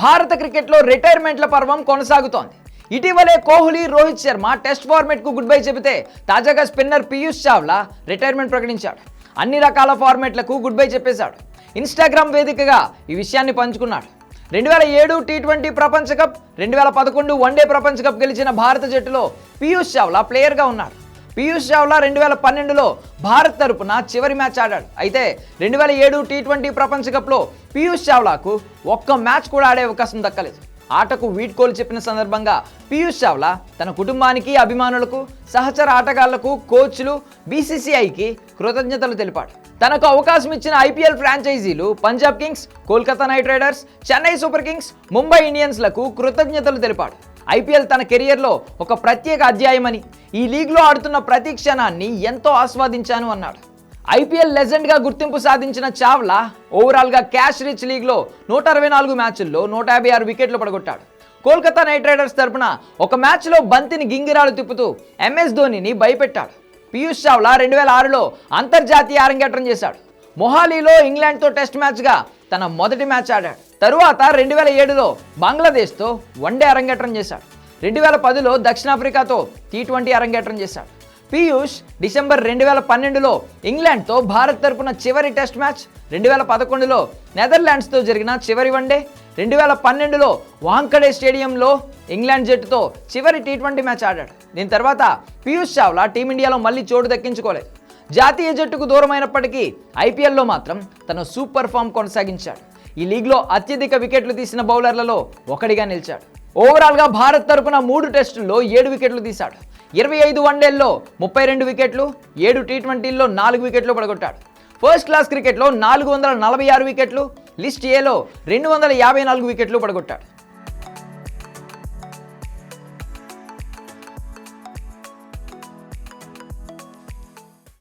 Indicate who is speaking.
Speaker 1: భారత క్రికెట్లో రిటైర్మెంట్ల పర్వం కొనసాగుతోంది. ఇటీవలే కోహ్లీ రోహిత్ శర్మ టెస్ట్ ఫార్మెట్కు గుడ్ బై చెబితే తాజాగా స్పిన్నర్ పీయూష్ చావ్లా రిటైర్మెంట్ ప్రకటించాడు. అన్ని రకాల ఫార్మెట్లకు గుడ్ బై చెప్పేశాడు. ఇన్స్టాగ్రామ్ వేదికగా ఈ విషయాన్ని పంచుకున్నాడు. రెండు వేల ఏడు టీ ట్వంటీ ప్రపంచ కప్ రెండు వేల పదకొండు వన్డే ప్రపంచ కప్ గెలిచిన భారత జట్టులో పీయూష్ చావ్లా ప్లేయర్గా ఉన్నాడు పీయూష్ చావ్లా రెండు వేల పన్నెండులో భారత్ తరపున చివరి మ్యాచ్ ఆడాడు. అయితే రెండు వేల ఏడు టీ ట్వంటీ ప్రపంచ కప్లో పీయూష్ చావ్లాకు ఒక్క మ్యాచ్ కూడా ఆడే అవకాశం దక్కలేదు. ఆటకు వీడ్కోలు చెప్పిన సందర్భంగా పీయూష్ చావ్లా తన కుటుంబానికి అభిమానులకు సహచర ఆటగాళ్ళకు కోచ్లు బీసీసీఐకి కృతజ్ఞతలు తెలిపాడు. తనకు అవకాశం ఇచ్చిన IPL ఫ్రాంచైజీలు Punjab Kings Kolkata Knight Riders Chennai Super Kings Mumbai ఇండియన్స్లకు కృతజ్ఞతలు తెలిపాడు. ఐపీఎల్ తన కెరియర్లో ఒక ప్రత్యేక అధ్యాయమని ఈ లీగ్లో ఆడుతున్న ప్రతి క్షణాన్ని ఎంతో ఆస్వాదించాను అన్నాడు. ఐపీఎల్ లెజెండ్గా గుర్తింపు సాధించిన చావ్లా ఓవరాల్గా క్యాష్ రిచ్ లీగ్లో నూట అరవై నాలుగు మ్యాచుల్లో నూట యాభై ఆరు వికెట్లు పడగొట్టాడు. కోల్కతా నైట్ రైడర్స్ తరపున ఒక మ్యాచ్లో బంతిని గింగిరాలు తిప్పుతూ ఎంఎస్ ధోనిని భయపెట్టాడు. పీయూష్ చావ్లా రెండు వేల ఆరులో అంతర్జాతీయ అరంగేట్రం చేశాడు. మొహాలీలో ఇంగ్లాండ్తో టెస్ట్ మ్యాచ్గా తన మొదటి మ్యాచ్ ఆడాడు. తరువాత రెండు వేల ఏడులో బంగ్లాదేశ్తో వన్డే అరంగేట్రం చేశాడు. రెండు వేల పదిలో దక్షిణాఫ్రికాతో టీ ట్వంటీ అరంగేట్రం చేశాడు. పీయూష్ డిసెంబర్ రెండు వేల పన్నెండులో ఇంగ్లాండ్తో భారత్ తరపున చివరి టెస్ట్ మ్యాచ్ రెండు వేల పదకొండులో నెదర్లాండ్స్తో జరిగిన చివరి వన్డే రెండు వేల పన్నెండులో వాంకడే స్టేడియంలో ఇంగ్లాండ్ జట్టుతో చివరి టీ ట్వంటీ మ్యాచ్ ఆడాడు. దీని తర్వాత పీయూష్ చావ్లా టీమిండియాలో మళ్ళీ చోటు దక్కించుకోలేదు. జాతీయ జట్టుకు దూరమైనప్పటికీ ఐపీఎల్లో మాత్రం తన సూపర్ ఫామ్ కొనసాగించాడు. ఈ లీగ్లో అత్యధిక వికెట్లు తీసిన బౌలర్లలో ఒకడిగా నిలిచాడు. ఓవరాల్గా భారత్ తరపున మూడు టెస్టుల్లో ఏడు వికెట్లు తీశాడు. ఇరవై ఐదు వన్డేల్లో ముప్పై రెండు వికెట్లు ఏడు టీ ట్వంటీల్లో నాలుగు వికెట్లు పడగొట్టాడు. ఫస్ట్ క్లాస్ క్రికెట్లో నాలుగు వందల నలభై ఆరు వికెట్లు లిస్ట్ ఏలో రెండు వందల యాభై నాలుగు వికెట్లు పడగొట్టాడు.